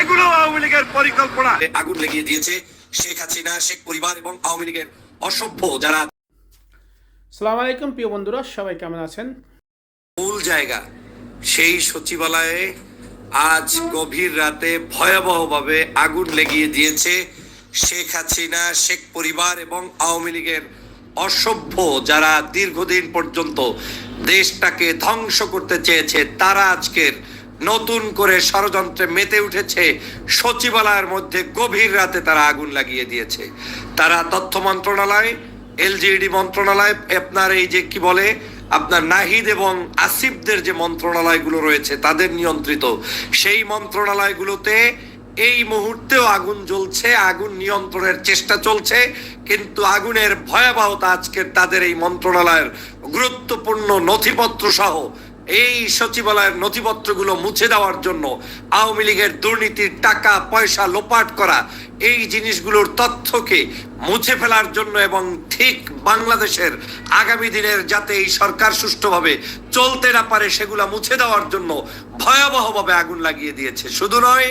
এগুলো আওয়ামী লীগের পরিকল্পনা। আগুন লেগিয়ে দিয়েছে শেখ হাসিনা শেখ পরিবার এবং আওয়ামী লীগের অসভ্য যারা সালাম আলাইকুম প্রিয় বন্ধুরা সবাই কেমন আছেন? মূল জায়গা সেই সচিবালয়ে আজ গভীর রাতে ভয়াবহভাবে আগুন লেগিয়ে দিয়েছে শেখ হাসিনা শেখ পরিবার এবং আওয়ামী লীগের অসভ্য যারা দীর্ঘদিন পর্যন্ত দেশটাকে ধ্বংস করতে চেয়েছে তারা আজকের নতুন করে ষড়যন্ত্রে মেতে উঠেছে। সচিবালয়ের মধ্যে গভীর রাতে তারা আগুন লাগিয়ে দিয়েছে। তারা তথ্য মন্ত্রণালয় এলজিডি মন্ত্রণালয় আপনার এই যে কি বলে, আপনার নাহিদ এবং আসিফদের যে মন্ত্রণালয়গুলো রয়েছে, তাদের নিয়ন্ত্রিত। সেই মন্ত্রণালয়গুলোতে এই মুহূর্তেও আগুন জ্বলছে, আগুন নিয়ন্ত্রণের চেষ্টা চলছে, কিন্তু আগুনের ভয়াবহতা আজকের তাদের এই মন্ত্রণালয়ের গুরুত্বপূর্ণ নথিপত্র সহ এই সচিবালয়ের নথিপত্রগুলো মুছে দেওয়ার জন্য আওয়ামী লীগের দুর্নীতির টাকা, পয়সা লোপাট করা, এই জিনিসগুলোর তথ্যকে মুছে ফেলার জন্য এবং ঠিক বাংলাদেশের আগামী দিনের যাতে এই সরকার সুষ্ঠুভাবে চলতে না পারে, সেগুলো মুছে দেওয়ার জন্য ভয়াবহভাবে আগুন লাগিয়ে দিয়েছে। শুধু নয়,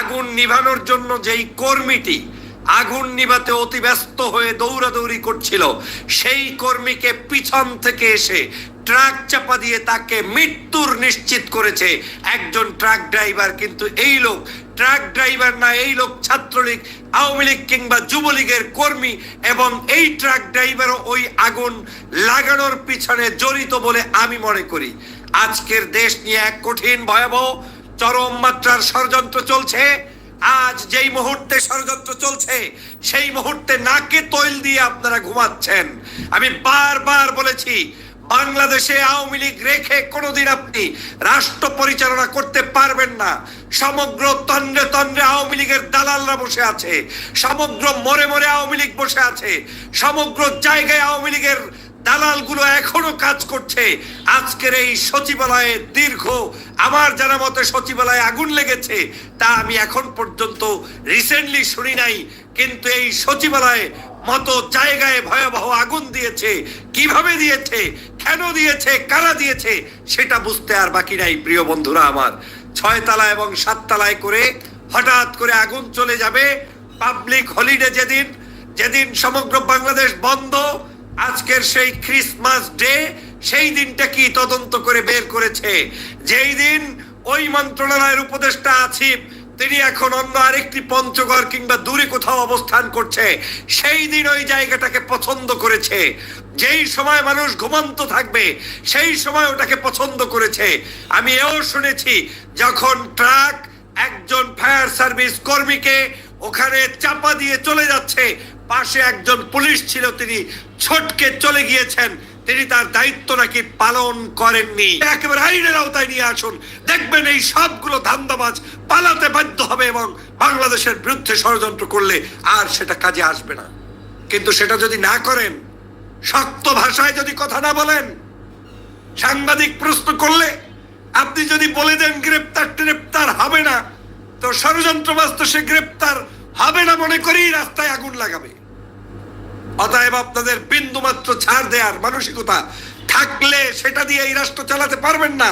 আগুন নিভানোর জন্য যেই কর্মীটি আগুন নিভাতে অতি ব্যস্ত হয়ে দৌড়াদৌড়ি করছিল। সেই কর্মীকে পিছন থেকে এসে ট্রাক চাপা দিয়ে তাকে মৃত্যুর নিশ্চিত করেছে একজন ট্রাক ড্রাইভার। কিন্তু এই লোক, ট্রাক ড্রাইভার না, এই লোক ছাত্রলীগ, আওয়ামী লীগ কিংবা যুবলীগের কর্মী এবং এই ট্রাক ড্রাইভারও ওই আগুন লাগানোর পিছনে জড়িত বলে আমি মনে করি। আজকের দেশ নিয়ে এক কঠিন, ভয়াবহ, চরম মাত্রার ষড়যন্ত্র চলছে। আজ যেই মুহূর্তে ষড়যন্ত্র চলছে, সেই মুহূর্তে নাকে তৈল দিয়ে আপনারা ঘুমাচ্ছেন। আমি বারবার বলেছি, বাংলাদেশে আওয়ামী লীগ রেখে কোনোদিন আপনি রাষ্ট্র পরিচালনা করতে পারবেন না। সমগ্র তন্দ্রে তন্দ্রে আওয়ামী লীগের দালালরা বসে আছে, সমগ্র মরে মরে আওয়ামী লীগ বসে আছে, সমগ্র জায়গায় আওয়ামী লীগের দালালগুলো এখনও কাজ করছে। আজকের এই সচিবালয়ে দীর্ঘ, আমার জানা মতে সচিবালয়ে আগুন লেগেছে, তা আমি এখন পর্যন্ত রিসেন্টলি শুনি নাই। কিন্তু এই সচিবালয়ে মতো জায়গায় ভয়াবহ আগুন দিয়েছে। কীভাবে দিয়েছে? কেন দিয়েছে? কারা দিয়েছে? সেটা বুঝতে আর বাকি নাই, প্রিয় বন্ধুরা আমার। ছয় তালা এবং সাত তালায় করে হঠাৎ করে আগুন চলে যাবে। পাবলিক হলিডে যেদিন যেদিন সমগ্র বাংলাদেশ বন্ধ আজকের সেই ক্রিসমাস ডে সেই দিনটা কি তদন্ত করে বের করেছে? যেই দিন ওই মন্ত্রণালয়ের উপদেষ্টা আছিফ, তিনি এখন অন্য আরেকটি পঞ্চগড় কিংবা দূরে কোথাও অবস্থান করছে, সেই দিন ওই জায়গাটাকে পছন্দ করেছে। যেই সময় মানুষ ঘুমন্ত থাকবে, সেই সময় ওটাকে পছন্দ করেছে। আমি এও শুনেছি, যখন ট্রাক একজন ফায়ার সার্ভিস কর্মীকে ওখানে চাপা দিয়ে চলে যাচ্ছে। পাশে একজন পুলিশ ছিল, তিনি ছটকে চলে গিয়েছেন। তিনি তার দায়িত্ব নাকি পালন করেননি। একেবারে আইনের আওতায় নিয়ে আসুন। দেখবেন এই সবগুলো ধান্দাবাজ পালাতে বাধ্য হবে এবং বাংলাদেশের বিরুদ্ধে ষড়যন্ত্র করলে আর সেটা কাজে আসবে না। কিন্তু সেটা যদি না করেন, শক্ত ভাষায় যদি কথা না বলেন, সাংবাদিক প্রশ্ন করলে আপনি যদি বলে দেন গ্রেপ্তার গ্রেপ্তার হবে না তো ষড়যন্ত্রবাজ তো সে গ্রেপ্তার হবে না মনে করেই রাস্তায় আগুন লাগাবে। অতএব আপনাদের বিন্দু মাত্র ছাড় দেওয়ার মানসিকতা থাকলে সেটা দিয়ে এই রাষ্ট্র চালাতে পারবেন না।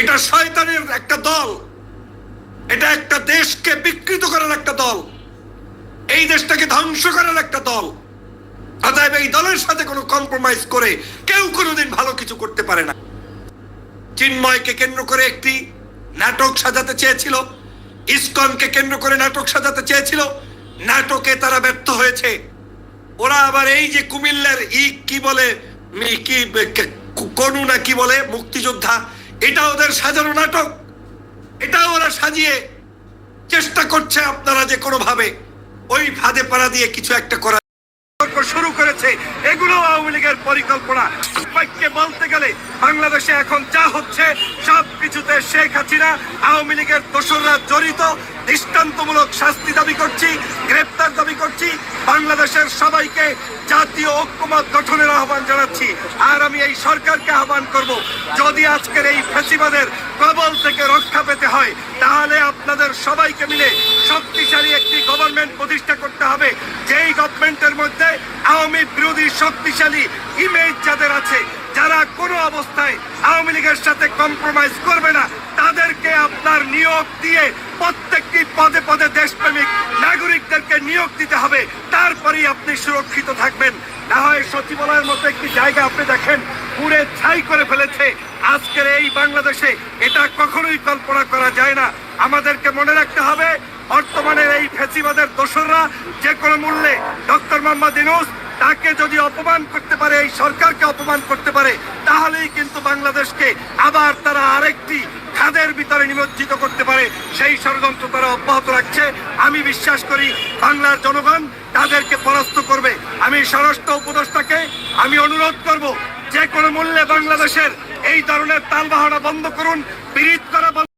এটা শয়তানের একটা দল। এটা একটা দেশকে বিকৃত করার একটা দল। এই দেশটাকে ধ্বংস করার একটা দল। অতএব এই দলের সাথে কোনো কম্প্রোমাইজ করে কেউ কোনোদিন ভালো কিছু করতে পারে না। চিন্ময়কে কেন্দ্র করে একটি নাটক সাজাতে চেয়েছিল। ইসকনকে কেন্দ্র করে নাটক সাজাতে চেয়েছিল। নাটকে তারা ব্যর্থ হয়েছে। ওরা আবার এই যে কুমিল্লার ই কি বলে কি কনু না কি বলে, মুক্তিযোদ্ধা, এটা ওদের সাজানো নাটক। এটা ওরা সাজিয়ে চেষ্টা করছে আপনারা যে কোনো ভাবে ওই ফাঁদে পাড়া দিয়ে কিছু একটা করা। শুরু করেছে। এগুলো আওয়ামী লীগের পরিকল্পনা। বাক্যে বলতে গেলে বাংলাদেশে এখন যা হচ্ছে সব কিছুতে শেখ হাসিনা, আওয়ামী লীগের দোসররা জড়িত। দৃষ্টান্তমূলক শাস্তি দাবি করছি, গ্রেপ্তার দাবি করছি। বাংলাদেশের সবাইকে জাতীয় ঐক্যমত গঠনের আহ্বান জানাচ্ছি। আর আমি এই সরকারকে আহ্বান করব, যদি আজকের এই ফেসিবাদের কবল থেকে রক্ষা পেতে হয়, তাহলে আপনাদের সবাইকে মিলে শক্তিশালী একটি গভর্নমেন্ট প্রতিষ্ঠা করতে হবে। যেই গভর্নমেন্টের মধ্যে আওয়ামী বিরোধী শক্তিশালী ইমেজ যাদের আছে, যারা কোনো অবস্থায় আওয়ামী লীগের সাথে কম্প্রোমাইজ করবে না, তাদেরকে আপনার নিয়োগ দিয়ে প্রত্যেকটি পদে পদে দেশপ্রেমিক নাগরিকদেরকে নিয়োগ দিতে হবে। তারপরেই আপনি সুরক্ষিত থাকবেন। না হয় সচিবালয়ের মতো একটি জায়গা আপনি দেখেন পুরে ছাই করে ফেলেছে। আজকের এই বাংলাদেশে এটা কখনোই কল্পনা করা যায় না। আমাদেরকে মনে রাখতে হবে বর্তমানের এই ফেসিবাদের দোসররা যে কোনো মূল্যে ডক্টর মোহাম্মদ ইনুস তাকে যদি অপমান করতে পারে, এই সরকারকে অপমান করতে পারে, তাহলেই কিন্তু বাংলাদেশকে আবার তারা আরেকটি খাদের ভিতরে নিমজ্জিত করতে পারে। সেই ষড়যন্ত্র তারা অব্যাহত রাখছে। আমি বিশ্বাস করি বাংলার জনগণ তাদেরকে পরাস্ত করবে। আমি স্বরাষ্ট্র উপদেষ্টাকে আমি অনুরোধ করব, যে কোনো মূল্যে বাংলাদেশের এই ধরনের তালবাহনা বন্ধ করুন বিরিত করা